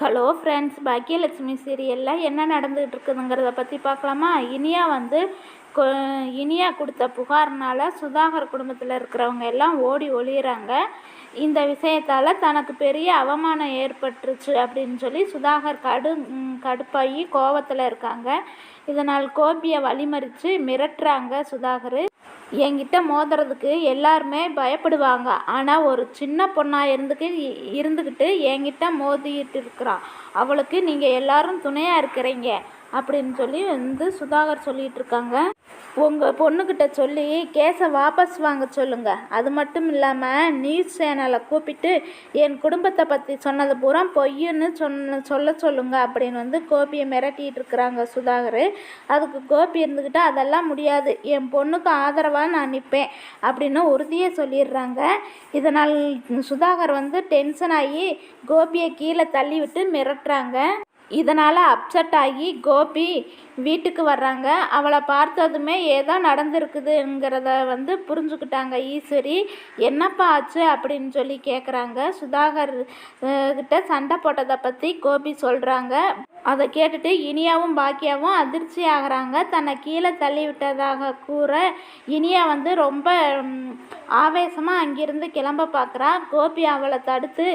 Hello friends Baakiyalakshmi சீரியலில் என்ன நடந்துகிட்டு இருக்குதுங்கிறத பற்றி பார்க்கலாமா? இனியா வந்து கொ- இனியா கொடுத்த புகார்னால் சுதாகர் குடும்பத்தில் இருக்கிறவங்க எல்லாம் ஓடி ஒளியிறாங்க. இந்த விஷயத்தால் தனக்கு பெரிய அவமானம் ஏற்பட்டுருச்சு அப்படின்னு சொல்லி சுதாகர் கடு கடுப்பாகி கோவத்தில் இருக்காங்க. இதனால் கோபியை வழிமறித்து மிரட்டுறாங்க சுதாகர். என்கிட்ட மோதுறதுக்கு எல்லாருமே பயப்படுவாங்க. ஆனால் ஒரு சின்ன பொண்ணாக இருந்துக்கு இருந்துக்கிட்டு என்கிட்ட மோதிட்டு இருக்கிறான் அவளுக்கு நீங்கள் எல்லாரும் துணையாக இருக்கிறீங்க. அப்படின்னு சொல்லி வந்து சுதாகர் சொல்லிட்டு இருக்காங்க உங்கள் பொண்ணுக்கிட்ட சொல்லி கேஸை வாபஸ் வாங்க சொல்லுங்க. அது மட்டும் இல்லாமல் நியூஸ் சேனலை கூப்பிட்டு என் குடும்பத்தை பற்றி சொன்னது பூரா பொய்ன்னு சொன்ன சொல்ல சொல்லுங்க அப்படின்னு வந்து கோபியை மிரட்டிட்டு இருக்கிறாங்க சுதாகர். அதுக்கு கோபி இருந்துக்கிட்டு அதெல்லாம் முடியாது. என் பொண்ணுக்கு ஆதரவாக நான் நிற்பேன் அப்படின்னு உறுதியை சொல்லிடுறாங்க. இதனால் சுதாகர் வந்து டென்ஷன் ஆகி கோபியை கீழே தள்ளி விட்டு மிரட்டுறாங்க. இதனால் அப்செட் ஆகி கோபி வீட்டுக்கு வர்றாங்க. அவளை பார்த்ததுமே ஏதோ நடந்திருக்குதுங்கிறத வந்து புரிஞ்சுக்கிட்டாங்க ஈஸ்வரி. என்னப்பா ஆச்சு? அப்படின்னு சொல்லி கேட்குறாங்க சுதாகர் கிட்ட சண்டை போட்டதை பற்றி கோபி சொல்கிறாங்க அதை கேட்டுட்டு இனியாவும் பாக்கியாவும் அதிர்ச்சி ஆகுறாங்க. தன்னை கீழே தள்ளி விட்டதாக கூற இனியா வந்து ரொம்ப ஆவேசமாக அங்கிருந்து கிளம்ப பார்க்குறா. கோபி அவளை தடுத்து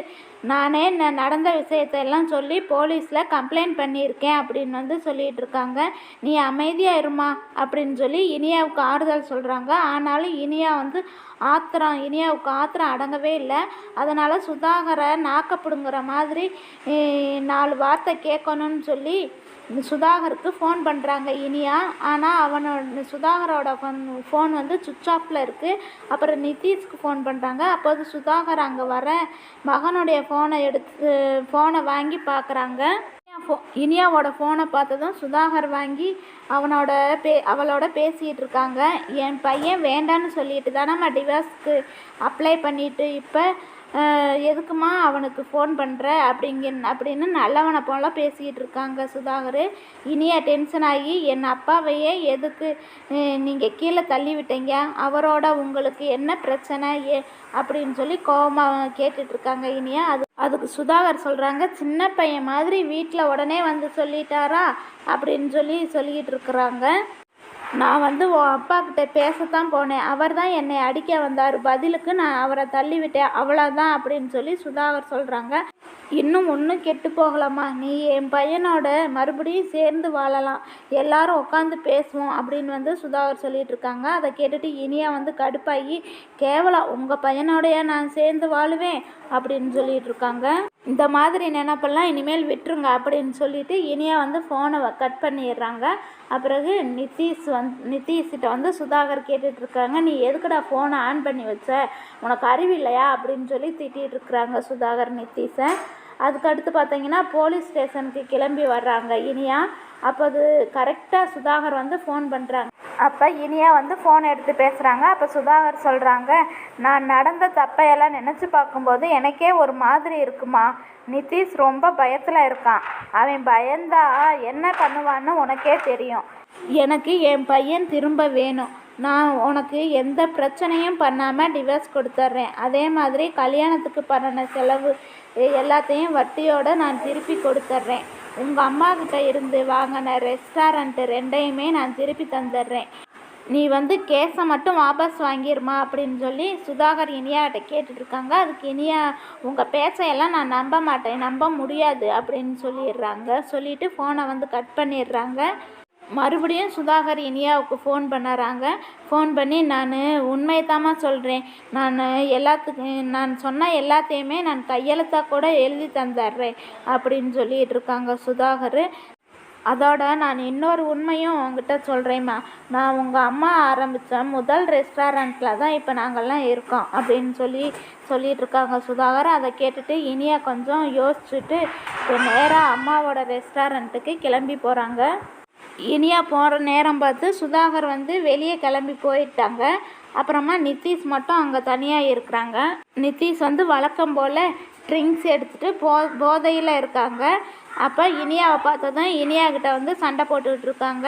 நானே ந- நடந்த விஷயத்தை எல்லாம் சொல்லி போலீஸில் கம்ப்ளைண்ட் பண்ணியிருக்கேன் அப்படின்னு வந்து சொல்லிகிட்டு இருக்காங்க. நீ அமைதியாக இருமா அப்படின்னு சொல்லி இனியாவுக்கு ஆறுதல் சொல்கிறாங்க ஆனாலும் இனியா வந்து ஆத்திரம் இனியாவுக்கு ஆத்திரம் அடங்கவே இல்லை. அதனால் சுதாகரை நாக்கப்படுங்கிற மாதிரி நாலு வார்த்தை கேட்கணும்னு சொல்லி சுதாகருக்கு ஃபோன் பண்ணுறாங்க இனியா ஆனால் அவனோட சுதாகரோட ஃபோன் வந்து சுவிட்ச் ஆஃபில் இருக்குது அப்புறம் நிதிஷ்க்கு ஃபோன் பண்ணுறாங்க அப்போது சுதாகர் அங்கே வர மகனுடைய ஃபோனை எடுத்து ஃபோனை வாங்கி பார்க்குறாங்க இனியாவோட ஃபோனை பார்த்ததும் சுதாகர் வாங்கி அவனோட பே அவளோட பேசிகிட்டு இருக்காங்க. என் பையன் வேண்டான்னு சொல்லிட்டு தானம்மா டிவோர்ஸ்க்கு அப்ளை பண்ணிவிட்டு இப்போ எதுக்குமா அவனுக்கு ஃபோன் பண்ணுற அப்படிங்க அப்படின்னு நல்லவனை போல பேசிக்கிட்டு இருக்காங்க சுதாகர். இனியா டென்ஷன் ஆகி என் அப்பாவையே எதுக்கு நீங்கள் கீழே தள்ளி விட்டீங்க? அவரோட உங்களுக்கு என்ன பிரச்சனை? ஏ அப்படின்னு சொல்லி கோபமாக கேட்டுட்டு இருக்காங்க இனியா. அது அதுக்கு சுதாகர் சொல்கிறாங்க சின்ன பையன் மாதிரி வீட்டில் உடனே வந்து சொல்லிட்டாரா? அப்படின்னு சொல்லி சொல்லிக்கிட்டு இருக்கிறாங்க. நான் வந்து உன் அப்பா கிட்ட பேசத்தான் போனேன். அவர் தான் என்னை அடிக்க வந்தார். பதிலுக்கு நான் அவரை தள்ளிவிட்டேன். அவ்வளோதான் அப்படின்னு சொல்லி சுதாகர் சொல்கிறாங்க இன்னும் ஒன்றும் கெட்டு போகலாமா நீ என் பையனோட மறுபடியும் சேர்ந்து வாழலாம். எல்லாரும் உட்காந்து பேசுவோம் அப்படின்னு வந்து சுதாகர் சொல்லிட்டு இருக்காங்க. அதை கேட்டுட்டு இனியா வந்து கடுப்பாகி கேவலம் உங்கள் பையனோடைய நான் சேர்ந்து வாழுவேன்? அப்படின்னு சொல்லிட்டு இருக்காங்க. இந்த மாதிரி நினப்பெல்லாம் இனிமேல் விட்டுருங்க அப்படின்னு சொல்லிட்டு இனியா வந்து ஃபோனை கட் பண்ணிடுறாங்க. அப்பிறகு நிதிஷ் வந் நிதிஷ்கிட்ட வந்து சுதாகர் கேட்டுட்ருக்காங்க. நீ எதுக்குடா ஃபோனை ஆன் பண்ணி வச்ச? உனக்கு அறிவு இல்லையா? அப்படின்னு சொல்லி திட்டிகிட்டு இருக்கிறாங்க சுதாகர் நிதிஷை அதுக்கடுத்து பார்த்தீங்கன்னா போலீஸ் ஸ்டேஷனுக்கு கிளம்பி வர்றாங்க. இனியா அப்போ அது கரெக்டாக சுதாகர் வந்து ஃபோன் பண்ணுறாங்க அப்போ இனியா வந்து ஃபோன் எடுத்து பேசுகிறாங்க அப்போ சுதாகர் சொல்கிறாங்க நான் நடந்த தப்பையெல்லாம் நினச்சி பார்க்கும்போது எனக்கே ஒரு மாதிரி இருக்குமா? நிதிஷ் ரொம்ப பயத்தில் இருக்கான். அவன் பயந்தா என்ன பண்ணுவான்னு உனக்கே தெரியும். எனக்கு என் பையன் திரும்ப வேணும். நான் உனக்கு எந்த பிரச்சனையும் பண்ணாமல் டிவோர்ஸ் கொடுத்துட்றேன். அதே மாதிரி கல்யாணத்துக்கு பண்ணின செலவு எல்லாத்தையும் வட்டியோடு நான் திருப்பி கொடுத்துட்றேன். உங்கள் அம்மா கிட்ட இருந்து வாங்கின ரெஸ்டாரண்ட்டு ரெண்டையுமே நான் திருப்பி தந்துடுறேன். நீ வந்து கேஸை மட்டும் வாபஸ் வாங்கிடுமா அப்படின்னு சொல்லி சுதாகர் இனியாட்ட கேட்டுட்ருக்காங்க. அதுக்கு இனியா உங்கள் பேச்சையெல்லாம் நான் நம்ப மாட்டேன் நம்ப முடியாது அப்படின்னு சொல்லிடுறாங்க. சொல்லிவிட்டு ஃபோனை வந்து கட் பண்ணிடுறாங்க. மறுபடியும் சுதாகர் இனியாவுக்கு ஃபோன் பண்ணுறாங்க. ஃபோன் பண்ணி நான் உண்மையத்தாம்மா சொல்கிறேன் நான் எல்லாத்துக்கும் நான் சொன்ன எல்லாத்தையுமே நான் கையெழுத்தாக கூட எழுதி தந்துடுறேன் அப்படின்னு சொல்லிட்டு இருக்காங்க சுதாகர். அதோட நான் இன்னொரு உண்மையும் உங்ககிட்ட சொல்கிறேம்மா நான் உங்கள் அம்மா ஆரம்பித்த முதல் ரெஸ்டாரண்ட்டில் தான் இப்போ நாங்கள்லாம் இருக்கோம் அப்படின்னு சொல்லி சொல்லிகிட்டு இருக்காங்க சுதாகர். அதை கேட்டுட்டு இனியா கொஞ்சம் யோசிச்சுட்டு இப்போ நேராக அம்மாவோட ரெஸ்டாரண்ட்டுக்கு கிளம்பி போகிறாங்க இனியா போகிற நேரம் பார்த்து சுதாகர் வந்து வெளியே கிளம்பி போயிட்டாங்க. அப்புறமா நிதிஷ் மட்டும் அங்கே தனியாக இருக்கிறாங்க. நிதிஷ் வந்து வழக்கம் போல் ட்ரிங்க்ஸ் எடுத்துகிட்டு போ போதையில் இருக்காங்க. அப்போ இனியாவை பார்த்ததும் இனியாக்கிட்ட வந்து சண்டை போட்டுக்கிட்டு இருக்காங்க.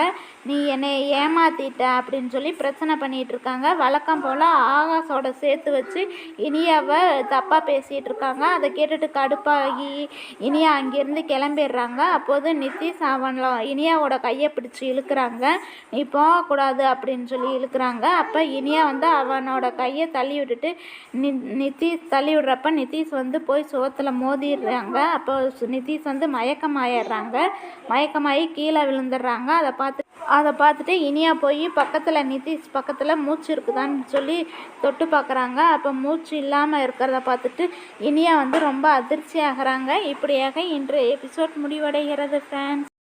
நீ என்னை ஏமாத்திட்ட அப்படின்னு சொல்லி பிரச்சனை பண்ணிகிட்டு இருக்காங்க. வழக்கம் போல் ஆகாஷோட சேர்த்து வச்சு இனியாவை தப்பாக பேசிகிட்டு இருக்காங்க. அதை கேட்டுட்டு கடுப்பாகி இனியா அங்கேருந்து கிளம்பிடுறாங்க. அப்போது நிதிஷ் அவன்ல இனியாவோட கையை பிடிச்சி இழுக்கிறாங்க. நீ போகக்கூடாது அப்படின்னு சொல்லி இழுக்கிறாங்க. அப்போ இனியா வந்து அவனோட கையை தள்ளி விட்டுட்டு நி நிதிஷ் தள்ளி விடுறப்ப நிதிஷ் வந்து போய் சுவத்தில் மோதிடுறாங்க. அப்போ நிதிஷ் வந்து மயக்கமாயிடுறாங்க. மயக்கமாகி கீழே விழுந்துடுறாங்க. அதை பார்த்து அதை பார்த்துட்டு இனியா போய் பக்கத்தில் நிதிஷ் பக்கத்தில் மூச்சு இருக்குதான்னு சொல்லி தொட்டு பார்க்குறாங்க. அப்போ மூச்சு இல்லாமல் இருக்கிறத பார்த்துட்டு இனியா வந்து ரொம்ப அதிர்ச்சி ஆகிறாங்க இப்படியாக இன்று எபிசோட் முடிவடைகிறது ஃப்ரெண்ட்ஸ்